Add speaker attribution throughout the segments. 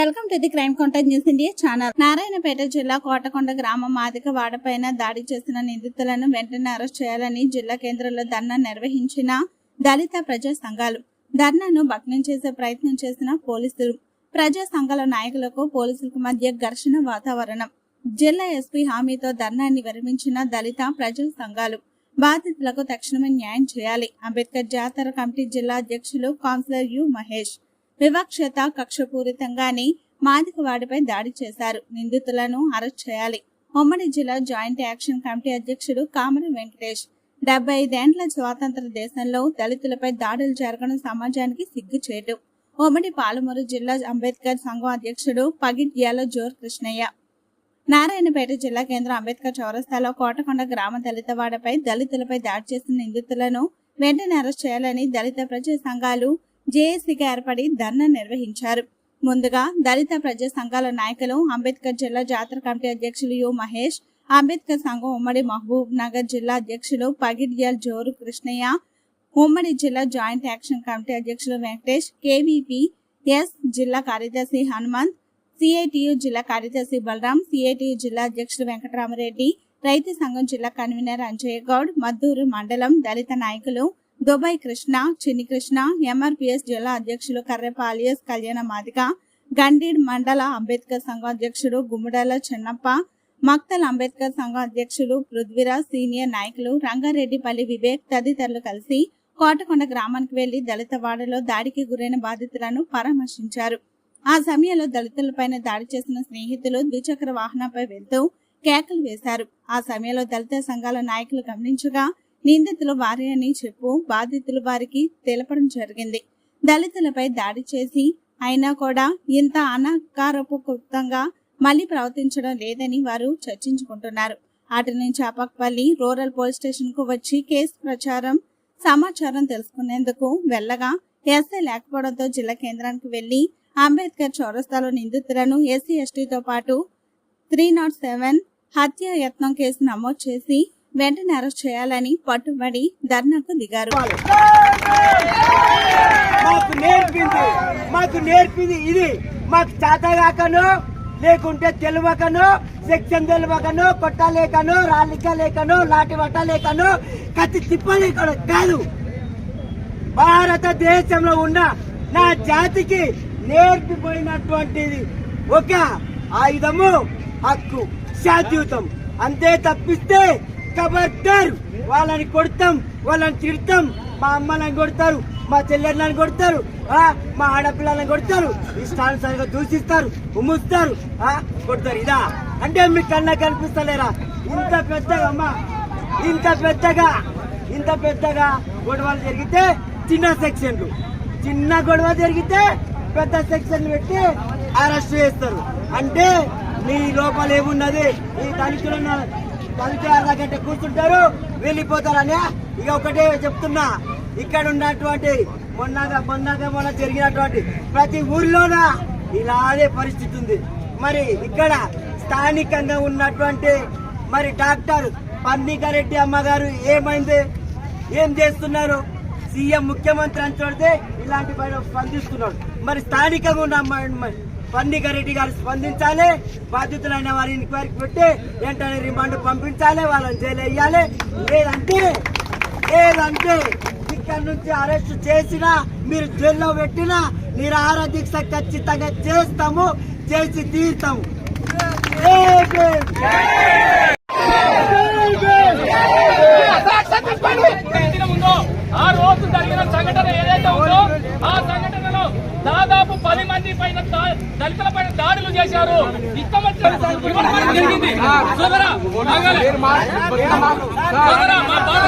Speaker 1: Welcome to the crime contact news India channel. Narayanpet జిల్లా కోటకొండ గ్రామం మాదిక వాడపైన దాడి చేసిన నిందితులను వెంటనే అరెస్ట్ చేయాలని జిల్లా కేంద్రంలో ధర్నా నిర్వహించిన దళిత ప్రజా సంఘాలు. ధర్నాను భగ్నం చేసే ప్రయత్నం చేసిన పోలీసులు. ప్రజా సంఘాల నాయకులకు పోలీసులకు మధ్య ఘర్షణ వాతావరణం. జిల్లా ఎస్పీ హామీతో ధర్నాన్ని విరమించిన దళిత ప్రజా సంఘాలు బాధితులకు తక్షణమే న్యాయం చేయాలి. అంబేద్కర్ జాతర కమిటీ జిల్లా అధ్యక్షులు కౌన్సిలర్ యు మహేష్. వివక్షత కక్షపూరితంగానే మాదికవాడిపై దాడి చేశారు. నిందితులను అరెస్ట్ చేయాలి. ఉమ్మడి జిల్లా జాయింట్ యాక్షన్ కమిటీ అధ్యక్షుడు కామర వెంకటేష్ డెబ్బై ఐదేండ్ల స్వాతంత్ర దేశంలో దళితులపై దాడులు జరగడం సమాజానికి సిగ్గుచేటు. ఉమ్మడి పాలమూరు జిల్లా అంబేద్కర్ సంఘం అధ్యక్షుడు పగిడ్యాల జోర్ కృష్ణయ్య. నారాయణపేట జిల్లా కేంద్రం అంబేద్కర్ చౌరస్తాలో కోటకొండ గ్రామ దళితవాడపై దళితులపై దాడి చేసిన నిందితులను వెంటనే అరెస్ట్ చేయాలని దళిత ప్రజా సంఘాలు జేఏసీగా ఏర్పడి ధర్నా నిర్వహించారు. ముందుగా దళిత ప్రజా సంఘాల నాయకులు అంబేద్కర్ జిల్లా జాతర కమిటీ అధ్యక్షులు యు మహేష్ అంబేద్కర్ సంఘం ఉమ్మడి మహబూబ్ నగర్ జిల్లా అధ్యక్షులు పగిడ్యాల్ జోరు కృష్ణయ్య ఉమ్మడి జిల్లా జాయింట్ యాక్షన్ కమిటీ అధ్యక్షులు వెంకటేష్ కేవీపీ ఎస్ జిల్లా కార్యదర్శి హనుమంత్ సిఐటియు జిల్లా కార్యదర్శి బలరాం సిఐటియు జిల్లా అధ్యక్షుడు వెంకటరామరెడ్డి రైతు సంఘం జిల్లా కన్వీనర్ అంజయ్య గౌడ్ మద్దూరు మండలం దళిత నాయకులు దుబాయ్ కృష్ణ చిన్ని కృష్ణ ఎంఆర్పిఎస్ జిల్లా అధ్యక్షులు కర్రెపాలియస్ కళ్యాణ మాదిక గండీడ్ మండల అంబేద్కర్ సంఘం అధ్యక్షుడు గుమ్మడాల చెన్నప్ప మక్తల్ అంబేద్కర్ సంఘం అధ్యక్షులు పృథ్వీరాజ్ సీనియర్ నాయకులు రంగారెడ్డిపల్లి వివేక్ తదితరులు కలిసి కోటకొండ గ్రామానికి వెళ్ళి దళిత వాడలో దాడికి గురైన బాధితులను పరామర్శించారు. ఆ సమయంలో దళితులపైన దాడి చేసిన స్నేహితులు ద్విచక్ర వాహనంపై వెళ్తూ కేకలు వేశారు. ఆ సమయంలో దళిత సంఘాల నాయకులు గమనించగా నిందితులు వారే అని చెప్పు. బాధితులు వారికి తెలపడం జరిగింది. దళితులపై దాడి చేసి అయినా కూడా ఇంత అనకారపూరితంగా మళ్ళీ ప్రవర్తించడం లేదని వారు చర్చించుకుంటున్నారు. అటు నుంచి అపక్పల్లి రూరల్ పోలీస్ స్టేషన్కు వచ్చి కేసు ప్రచారం సమాచారం తెలుసుకునేందుకు వెళ్ళగా ఎస్ఐ లేకపోవడంతో జిల్లా కేంద్రానికి వెళ్ళి అంబేద్కర్ చౌరస్తాలో నిందితులను ఎస్సీ ఎస్టీతో పాటు త్రీ నాట్ సెవెన్ హత్య యత్నం కేసు నమోదు చేసి వెంటనే అరెస్ట్ చేయాలని పట్టుబడి ధర్నాకు దిగారు.
Speaker 2: మాకు నేర్పింది మాకు నేర్పింది ఇది. మాకు చేతగాకను లేకుంటే తెలియకను సెక్షన్ తెలియకను కొట్టలేకను రాలిక లేకను లాటి పట్టలేకను కత్తి తిప్పలేకను కాదు. భారతదేశంలో ఉన్న నా జాతికి నేర్పిపోయినటువంటిది ఒక ఆయుధము హక్కు శాద్యూతం అంతే తప్పిస్తే కబడ్డారు. వాళ్ళని కొడతాం వాళ్ళని తిడతాం. మా అమ్మలను కొడతారు మా చెల్లెళ్ళని కొడతారు ఆ, మా ఆడపిల్లలను కొడతారు. ఇష్టానుసారంగా దూషిస్తారు ఉమ్ముస్తారు ఆ, కొడతారు. ఇదా. అంటే మీ కన్నా కనిపిస్తలేరా? ఇంత పెద్దగా అమ్మా. ఇంత పెద్దగా ఇంత పెద్దగా గొడవలు జరిగితే చిన్న సెక్షన్లు. చిన్న గొడవ జరిగితే పెద్ద సెక్షన్ పెట్టి అరెస్ట్ చేస్తారు. అంటే నీ లోపల ఏమున్నది? ఈ తనిఖీలు పదిహేను అరగంట కూర్చుంటారు. వెళ్ళిపోతారని? ఇక ఒకటే చెప్తున్నా. ఇక్కడ ఉన్నటువంటి మొన్నగా మొన్నగా మొన్న జరిగినటువంటి ప్రతి ఊర్లోన ఇలాగే పరిస్థితి ఉంది. మరి ఇక్కడ స్థానికంగా ఉన్నటువంటి మరి డాక్టర్ పన్నికారెడ్డి అమ్మగారు ఏమైంది? ఏం చేస్తున్నారు? సీఎం ముఖ్యమంత్రి అని చూడితే ఇలాంటి పైన స్పందిస్తున్నాడు. మరి స్థానికంగా ఉన్న మ- గారు స్పందించాలి. బాధితులైన వారి ఎంక్వైరీకి పెట్టి వెంటనే రిమాండ్ పంపించాలి. వాళ్ళని జైలు వేయాలి. లేదంటే లేదంటే ఇక్కడ నుంచి అరెస్ట్ చేసినా మీరు జైల్లో పెట్టినా నిరాహార దీక్ష ఖచ్చితంగా చేస్తాము. చేసి తీరుతాము.
Speaker 3: పైన దళితుల పైన దాడులు చేశారు జరిగింది సోదరా. సోదరా, మా బాధ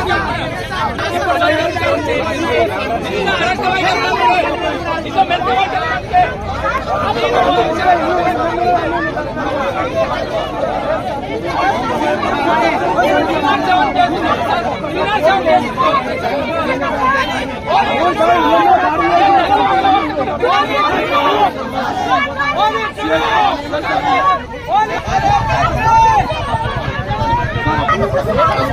Speaker 2: Let's go.